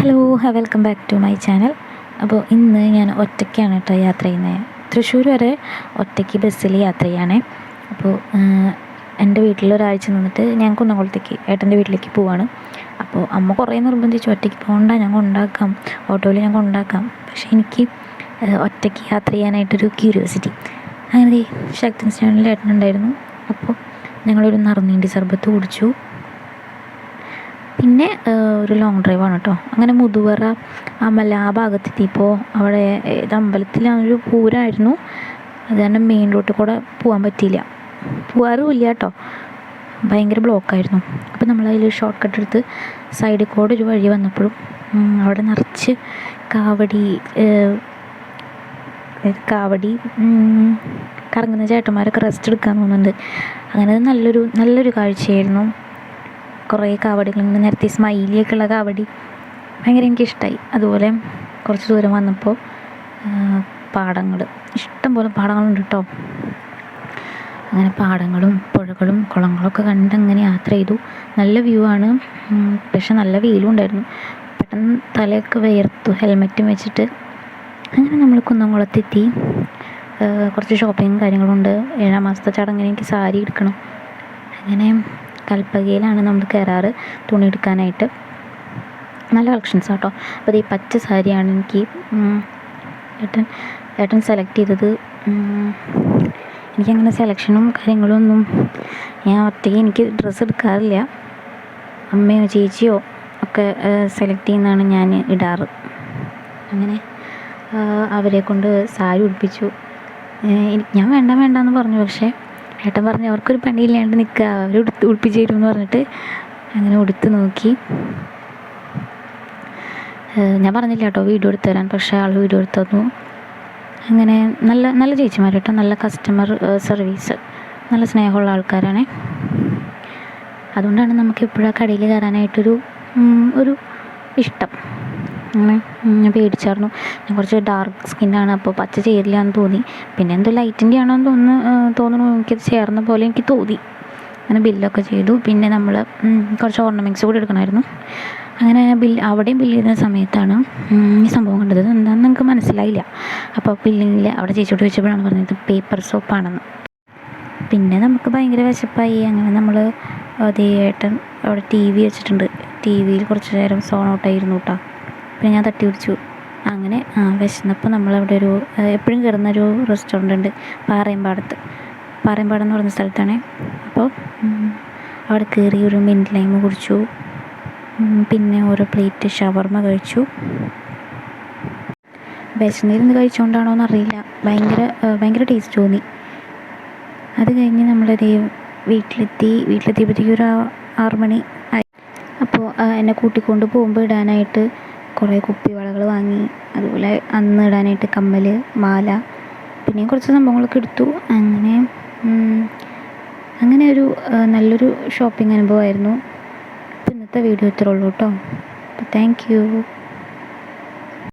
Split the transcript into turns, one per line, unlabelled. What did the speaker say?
Hello welcome back to my channel അപ്പോൾ ഇന്ന് ഞാൻ ഒറ്റയ്ക്കാണ് കേട്ടോ യാത്ര ചെയ്യുന്നത് തൃശ്ശൂർ വരെ ഒറ്റയ്ക്ക് ബസ്സിൽ യാത്ര ചെയ്യാണേ. അപ്പോൾ എന്റെ വീട്ടിൽ ഒരാഴ്ച നിന്നിട്ട് ഞാൻ കുന്നംകുളത്തേക്ക് ഏട്ടന്റെ വീട്ടിലേക്ക് പോവാണ്. അപ്പോൾ അമ്മ കുറേ നിർബന്ധിച്ചു ഒറ്റയ്ക്ക് പോകണ്ട ഞാൻ കൊണ്ടാക്കാം ഓട്ടോയിൽ ഞാൻ കൊണ്ടാക്കാം പക്ഷേ എനിക്ക് ഒറ്റയ്ക്ക് യാത്ര ചെയ്യാനായിട്ടൊരു ക്യൂരിയോസിറ്റി. അങ്ങനെ ദേ ശക്തൻ സ്റ്റാൻഡിൽ ഏട്ടനുണ്ടായിരുന്നു അപ്പോൾ ഞങ്ങളൊരു നറുനീണ്ടി സർബത്ത് കുടിച്ചു. പിന്നെ ഒരു ലോങ് ഡ്രൈവാണ് കേട്ടോ അങ്ങനെ മുതുവറ അമല ആ ഭാഗത്തെത്തിയപ്പോൾ അവിടെ ഏത് അമ്പലത്തിലൊരു പൂരമായിരുന്നു അത് കാരണം മെയിൻ റോട്ടിൽ കൂടെ പോകാൻ പറ്റിയില്ല. പോകാറുമില്ല കേട്ടോ ഭയങ്കര ബ്ലോക്കായിരുന്നു അപ്പോൾ നമ്മൾ അതിൽ ഷോർട്ട് കട്ട് എടുത്ത് സൈഡിൽ കൂടെ ഒരു വഴി വന്നപ്പോഴും അവിടെ നിറച്ച് കാവടി കാവടി കറങ്ങുന്ന ചേട്ടന്മാരൊക്കെ റെസ്റ്റ് എടുക്കാൻ തോന്നുന്നുണ്ട്. അങ്ങനെ നല്ലൊരു നല്ലൊരു കാഴ്ചയായിരുന്നു. കുറേ കാവടികളുണ്ട് നേരത്തെ സ്മൈലിയൊക്കെ ഉള്ള കാവടി ഭയങ്കര എനിക്കിഷ്ടമായി അതുപോലെ കുറച്ച് ദൂരം വന്നപ്പോൾ പാടങ്ങൾ ഇഷ്ടംപോലെ പാടങ്ങളുണ്ട് കേട്ടോ അങ്ങനെ പാടങ്ങളും പുഴകളും കുളങ്ങളൊക്കെ കണ്ട് അങ്ങനെ യാത്ര ചെയ്തു. നല്ല വ്യൂ ആണ്. പക്ഷെ നല്ല വെയിലും ഉണ്ടായിരുന്നു. പെട്ടെന്ന് തലയൊക്കെ വിയർത്തു. ഹെൽമെറ്റും വെച്ചിട്ട് അങ്ങനെ നമ്മൾ കുന്നംകുളത്തെത്തി. കുറച്ച് ഷോപ്പിങ്ങും കാര്യങ്ങളുണ്ട് ഏഴാം മാസത്തെ ചടങ്ങിന് എനിക്ക് സാരി എടുക്കണം. അങ്ങനെ കൽപ്പകയിലാണ് നമ്മൾ കയറാറ് തുണി എടുക്കാനായിട്ട് നല്ല കളക്ഷൻസ് കേട്ടോ അപ്പോൾ ഈ പച്ച സാരിയാണ് എനിക്ക് ഏട്ടൻ ഏട്ടൻ സെലക്ട് ചെയ്തത്. എനിക്കങ്ങനെ സെലക്ഷനും കാര്യങ്ങളും ഒന്നും ഞാൻ ഒറ്റയ്ക്ക് എനിക്ക് ഡ്രസ്സ് എടുക്കാറില്ല. അമ്മയോ ചേച്ചിയോ ഒക്കെ സെലക്ട് ചെയ്യുന്നതാണ് ഞാൻ ഇടാറ്. അങ്ങനെ അവരെ കൊണ്ട് സാരി ഉടുപ്പിച്ചു. ഞാൻ വേണ്ട വേണ്ട എന്ന് പറഞ്ഞു. പക്ഷേ ഏട്ടൻ പറഞ്ഞു അവർക്കൊരു പണിയില്ലാണ്ട് നിൽക്കുക അവർ ഉടുത്ത് ഉടുപ്പിച്ച് തരുമെന്ന് പറഞ്ഞിട്ട് അങ്ങനെ ഉടുത്ത് നോക്കി. ഞാൻ പറഞ്ഞില്ല കേട്ടോ വീഡിയോ എടുത്ത് തരാൻ പക്ഷേ ആൾ വീഡിയോ എടുത്തു തന്നു. അങ്ങനെ നല്ല നല്ല ചേച്ചിമാർ കേട്ടോ നല്ല കസ്റ്റമർ സർവീസ് നല്ല സ്നേഹമുള്ള ആൾക്കാരാണ്. അതുകൊണ്ടാണ് നമുക്ക് എപ്പോഴും കടയിൽ കയറാനായിട്ടൊരു ഒരു ഇഷ്ടം. ഞാൻ പേടിച്ചായിരുന്നു. ഞാൻ കുറച്ച് ഡാർക്ക് സ്കിന്നാണ് അപ്പോൾ പച്ച ചേരില്ലാന്ന് തോന്നി. പിന്നെ എന്തോ ലൈറ്റിന്റെ എന്ന് തോന്നുന്നു തോന്നുന്നു എനിക്കത് ചേർന്ന പോലെ എനിക്ക് തോന്നി. അങ്ങനെ ബില്ലൊക്കെ ചെയ്തു. പിന്നെ നമ്മൾ കുറച്ച് ഓർണമെന്റ്സ് കൂടി എടുക്കണമായിരുന്നു. അങ്ങനെ ബിൽ അവിടെയും ബില്ല് ചെയ്യുന്ന സമയത്താണ് ഈ സംഭവം കണ്ടത്. എന്താണെന്ന് നിങ്ങൾക്ക് മനസ്സിലായില്ല. അപ്പോൾ ബില്ലിങ്ങിൽ അവിടെ ചേച്ചിയോട് ചോദിച്ചപ്പോഴാണ് പറഞ്ഞത് പേപ്പർ സോപ്പാണെന്ന് പിന്നെ നമുക്ക് ഭയങ്കര വിശപ്പായി. അങ്ങനെ നമ്മൾ അതേ ഏട്ടൻ അവിടെ ടി വി വെച്ചിട്ടുണ്ട്. ടി വിയിൽ കുറച്ച് നേരം സോൺ ഔട്ടായിരുന്നു കേട്ടോ പിന്നെ ഞാൻ തട്ടി പിടിച്ചു അങ്ങനെ ആ വിശന്നപ്പോൾ നമ്മളവിടെ ഒരു എപ്പോഴും കയറുന്നൊരു റെസ്റ്റോറന്റ് ഉണ്ട് പാറയമ്പാടത്ത്. പാറയമ്പാടം എന്ന് പറഞ്ഞ സ്ഥലത്താണ്. അപ്പോൾ അവിടെ കയറി ഒരു മിന്റ് ലൈമ് കുടിച്ചു. പിന്നെ ഓരോ പ്ലേറ്റ് ഷവർമ കഴിച്ചു. വിശന്നിരുന്ന് കഴിച്ചുകൊണ്ടാണോ എന്നറിയില്ല. ഭയങ്കര ഭയങ്കര ടേസ്റ്റ് തോന്നി. അത് കഴിഞ്ഞ് നമ്മളത് വീട്ടിലെത്തി വീട്ടിലെത്തിയപ്പോഴത്തേക്കും ഒരു മണി ആയി. അപ്പോൾ എന്നെ കൂട്ടിക്കൊണ്ട് പോകുമ്പോൾ ഇടാനായിട്ട് കുറേ കുപ്പിവളകൾ വാങ്ങി. അതുപോലെ അന്ന് ഇടാനായിട്ട് കമ്മൽ മാല പിന്നെയും കുറച്ച് സംഭവങ്ങളൊക്കെ എടുത്തു. അങ്ങനെ അങ്ങനെ ഒരു നല്ലൊരു ഷോപ്പിംഗ് അനുഭവമായിരുന്നു. ഇന്നത്തെ വീഡിയോ ഇത്രേ ഉള്ളൂ കേട്ടോ. Thank you